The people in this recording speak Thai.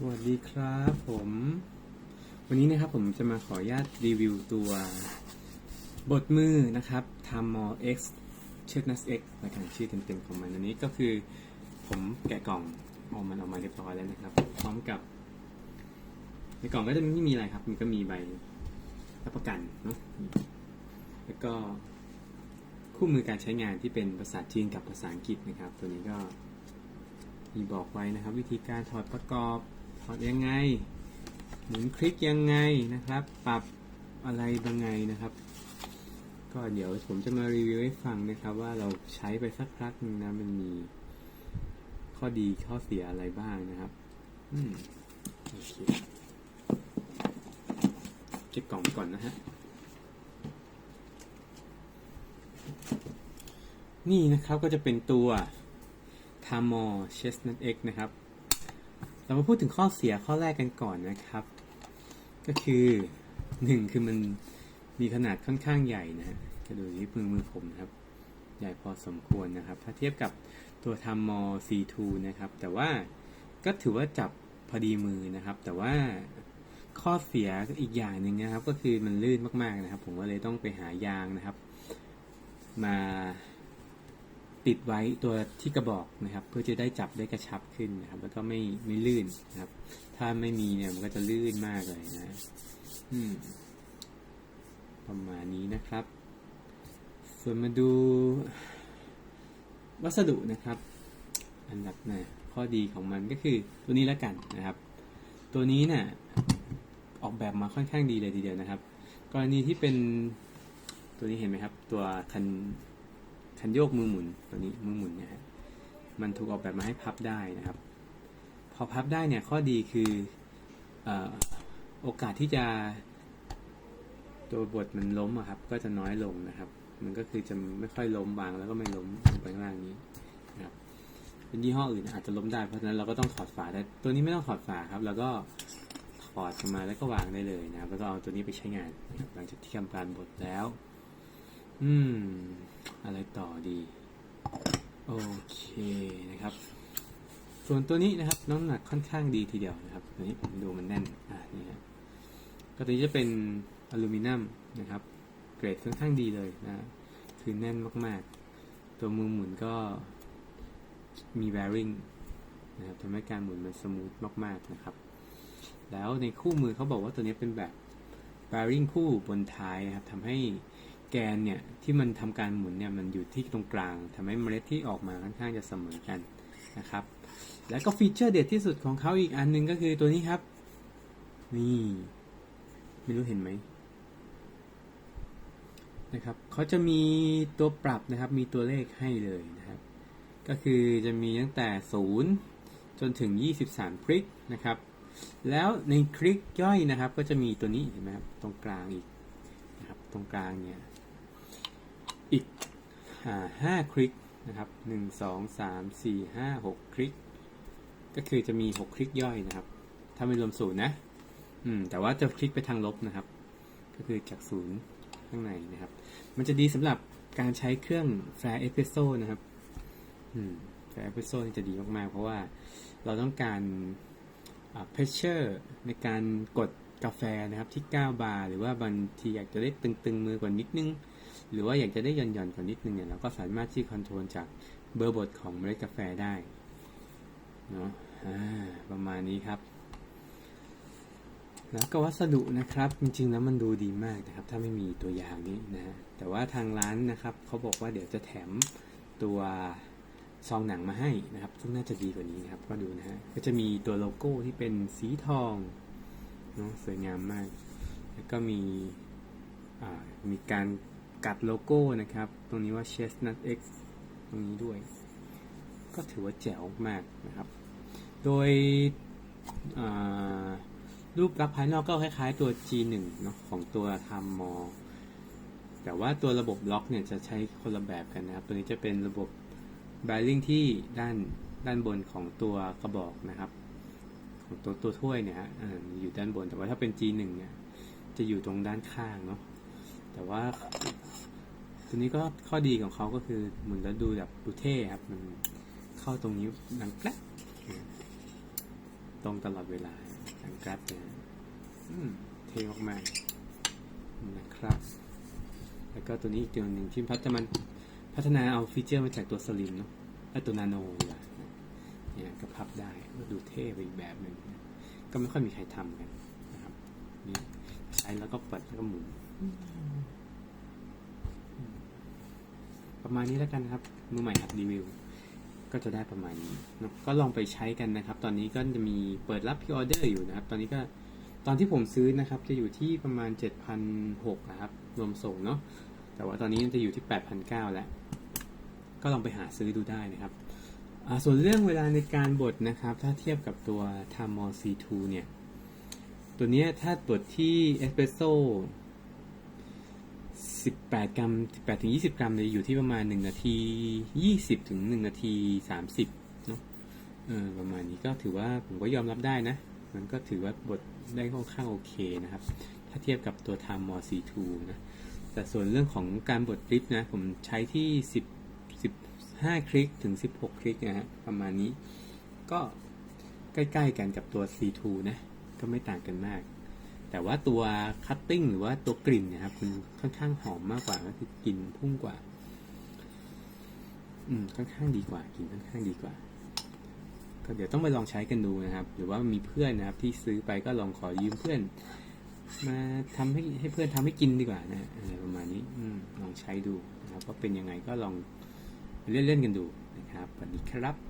สวัสดีครับผม วันนี้นะครับผมจะมาขออนุญาตรีวิวตัวบทมือนะครับ t a m o X c h e t n u s X ในการชื่อเต็มๆของมันอันนี้ก็คือผมแกะกล่องเอามันออกมาเรียบร้อยแล้วนะครับ พร้อมกับ ในกล่องก็จะไม่มีอะไรครับ มันก็มีใบรับประกันเนาะแล้วก็คู่มือการใช้งานที่เป็นภาษาจีนกับภาษาอังกฤษนะครับ ตัวนี้ก็มีบอกไว้นะครับ วิธีการถอดประกอบ ถอดยังไง หมุนคลิกยังไงนะครับ ปรับอะไรบางไงนะครับ ก็เดี๋ยวผมจะมารีวิวให้ฟังนะครับ ว่าเราใช้ไปสักพักหนึงนะมันมีข้อดีข้อเสียอะไรบ้างนะครับ อืมโอเคเก็บกล่องก่อนนะฮะนี่นะครับก็จะเป็นตัวทามอเชสนัทเอ็กนะครับ เรามาพูดถึงข้อเสียข้อแรกกันก่อนนะครับ ก็คือหนึ่งคือมันมีขนาดค่อนข้างใหญ่นะฮะจะดูที่มือมือผมนะครับ ใหญ่พอสมควรนะครับ ถ้าเทียบกับตัวทามอ C2 นะครับ แต่ว่าก็ถือว่าจับพอดีมือนะครับ แต่ว่าข้อเสียอีกอย่างหนึ่งนะครับ ก็คือมันลื่นมากๆนะครับ ผมก็เลยต้องไปหายางนะครับ มา ติดไว้ตัวที่กระบอกนะครับ เพื่อจะได้จับได้กระชับขึ้นนะครับ แล้วก็ไม่ไม่ลื่นนะครับ ถ้าไม่มีเนี่ยมันก็จะลื่นมากเลยนะอืมประมาณนี้นะครับ ส่วนมาดู วัสดุนะครับ อันดับหนะข้อดีของมันก็คือตัวนี้แล้วกันนะครับ ตัวนี้เนี่ยออกแบบมาค่อนข้างดีเลยทีเดียวนะครับ กรณีที่เป็นตัวนี้เห็นไหมครับ ตัวคัน คันโยกมือหมุนตัวนี้มือหมุนเนี่ยมันถูกออกแบบมาให้พับได้นะครับ พอพับได้เนี่ยข้อดีคืออโอกาสที่จะตัวบทมันล้มครับ ก็จะน้อยลงนะครับ มันก็คือจะไม่ค่อยล้มวางแล้วก็ไม่ล้มลงไปข้างล่างนี้นะครับเป็นยี่ห้ออื่นอาจจะล้มได้เพราะฉะนั้นเราก็ต้องถอดฝาได้ตัวนี้ไม่ต้องถอดฝาครับ แล้วก็ถอดออกมาแล้วก็วางได้เลยนะครับแล้วก็เอาตัวนี้ไปใช้งานนะหลังจากที่ทำการบดแล้ว อืม อะไรต่อดี โอเคนะครับ ส่วนตัวนี้นะครับน้ำหนักค่อนข้างดีทีเดียวนะครับ ตัวนี้ผมดูมันแน่น อ่านี่ฮะก็ตัวนี้จะเป็นอลูมิเนียมนะครับ เกรดค่อนข้างดีเลยนะ คือแน่นมากๆ ตัวมือหมุนก็มี bearing นะครับทำให้การหมุนมันสมูทมากๆนะครับ แล้วในคู่มือเขาบอกว่าตัวนี้เป็นแบบ bearing คู่บนท้ายนะครับทำให้ แกนเนี่ยที่มันทำการหมุนเนี่ยมันอยู่ที่ตรงกลางทำให้เมล็ดที่ออกมาค่อนข้างจะเสมอกันนะครับ แล้วก็ฟีเจอร์เด็ดที่สุดของเขาอีกอันหนึงก็คือตัวนี้ครับ นี่ ไม่รู้เห็นไหมนะครับเขาจะมีตัวปรับนะครับ มีตัวเลขให้เลยนะครับ ก็คือจะมีตั้งแต่ 0 จนถึง 23 คลิกนะครับ แล้วในคลิกย่อยนะครับ ก็จะมีตัวนี้เห็นไหมครับตรงกลางอีกนะครับ ตรงกลางเนี่ย อีกห้าคลิกนะครับหนึ่งสองสามสี่ห้าหกคลิก ก็คือจะมีหกคลิกย่อยนะครับ ถ้าไม่รวมศูนย์นะอืมแต่ว่าจะคลิกไปทางลบนะครับ ก็คือจากศูนย์ข้างในนะครับ มันจะดีสำหรับการใช้เครื่องแฟร์เอสเปรสโซ่นะครับอืมแฟร์เอสเปรสโซ่จะดีมาก ๆ เพราะว่าเราต้องการเพรสเชอร์ในการกดกาแฟนะครับที่ 9 บาร์ หรือว่าบางทีอยากจะได้ตึง ๆ มือกว่านิดนึง หรือว่าอยากจะได้หย่อนๆกว่านิดนึงเนี่ยเราก็สามารถที่คอนโทรลจากเบอร์บทของเมล็ดกาแฟได้เนาะประมาณนี้ครับ แล้วก็วัสดุนะครับ จริงๆแล้วมันดูดีมากนะครับ ถ้าไม่มีตัวอย่างนี้นะ แต่ว่าทางร้านนะครับเขาบอกว่าเดี๋ยวจะแถมตัวซองหนังมาให้นะครับ ซึ่งน่าจะดีกว่านี้นะครับ ก็ดูนะฮะ ก็จะมีตัวโลโก้ที่เป็นสีทองเนาะสวยงามมาก แล้วก็มีมีการ กัดโลโก้นะครับ ตรงนี้ว่า Chestnut X ตรงนี้ด้วย ก็ถือว่าแจ๋วมากนะครับ โดยรูปลักษณ์ภายนอกก็คล้ายๆตัว G1 เนาะของตัวทำมอ แต่ว่าตัวระบบล็อกเนี่ยจะใช้คนละแบบกันนะครับ ตัวนี้จะเป็นระบบ b บริ่งที่ด้านด้านบนของตัวกระบอกนะครับ ของตัวตัวถ้วยเนี่ยฮะอ่าอยู่ด้านบนแต่ว่าถ้าเป็น G1 เนี่ยจะอยู่ตรงด้านข้างเนาะแต่ว่า ตัวนี้ก็ข้อดีของเขาก็คือเหมือนแล้วดูแบบดูเท่ครับ มันเข้าตรงนี้ดังแกลกตรงตลอดเวลาทางกราฟเนี่ยอืมเท่มากๆนะครับ แล้วก็ตัวนี้อีกตัวหนึ่งที่พัฒนามันพัฒนาเอาฟีเจอร์มาจากตัวสลิมเนาะไอ้ตัวนาโนดีกว่าเนี่ยก็พับได้ก็ดูเท่ไปอีกแบบหนึ่งก็ไม่ค่อยมีใครทำกันนะครับนี่ใช้แล้วก็เปิดแล้วก็หมุน ประมาณนี้แล้วกันครับมือใหม่หัดรีวิว ก็จะได้ประมาณนี้เนะก็ลองไปใช้กันนะครับ ตอนนี้ก็จะมีเปิดรับพิออเดอร์อยู่นะครับ ตอนนี้ก็ตอนที่ผมซื้อนะครับ จะอยู่ที่ประมาณ 7,600นะครับ รวมส่งเนาะแต่ว่าตอนนี้จะอยู่ที่ 8,900แล้ว ก็ลองไปหาซื้อดูได้นะครับส่วนเรื่องเวลาในการบดนะครับ ถ้าเทียบกับตัว t a m o C2 เนี่ย ตัวนี้ถ้าตรวจที่เอสเปรสโซ 18 กรัม 18ถึง20 กรัมเลยอยู่ที่ประมาณ 1 นาที 20 ถึง 1 นาที 30 เนอะเออประมาณนี้ก็ถือว่าผมก็ยอมรับได้นะ มันก็ถือว่าบทได้ค่อนข้างโอเคนะครับ ถ้าเทียบกับตัว Time m o C2 นะ แต่ส่วนเรื่องของการบดลิฟนะ ผมใช้ที่ 10 15 คลิกถึง 16 คลิกนะฮะประมาณนี้ ก็ใกล้ ๆ กันกับตัว C2 นะ ก็ไม่ต่างกันมาก แต่ว่าตัวคัตติ้งหรือว่าตัวกลิ่นนะครับมันค่อนข้างหอมมากกว่าก็คือกลิ่นพุ่งกว่า อืมค่อนข้างดีกว่ากลิ่นค่อนข้างดีกว่า ก็เดี๋ยวต้องไปลองใช้กันดูนะครับ หรือว่ามีเพื่อนนะครับ ที่ซื้อไปก็ลองขอยืมเพื่อน มาทำให้ให้เพื่อนทำให้กินดีกว่านะอะไรประมาณนี้ อืมลองใช้ดูนะครับว่าเป็นยังไงก็ลองเล่นๆกันดูนะครับสวัสดีครับ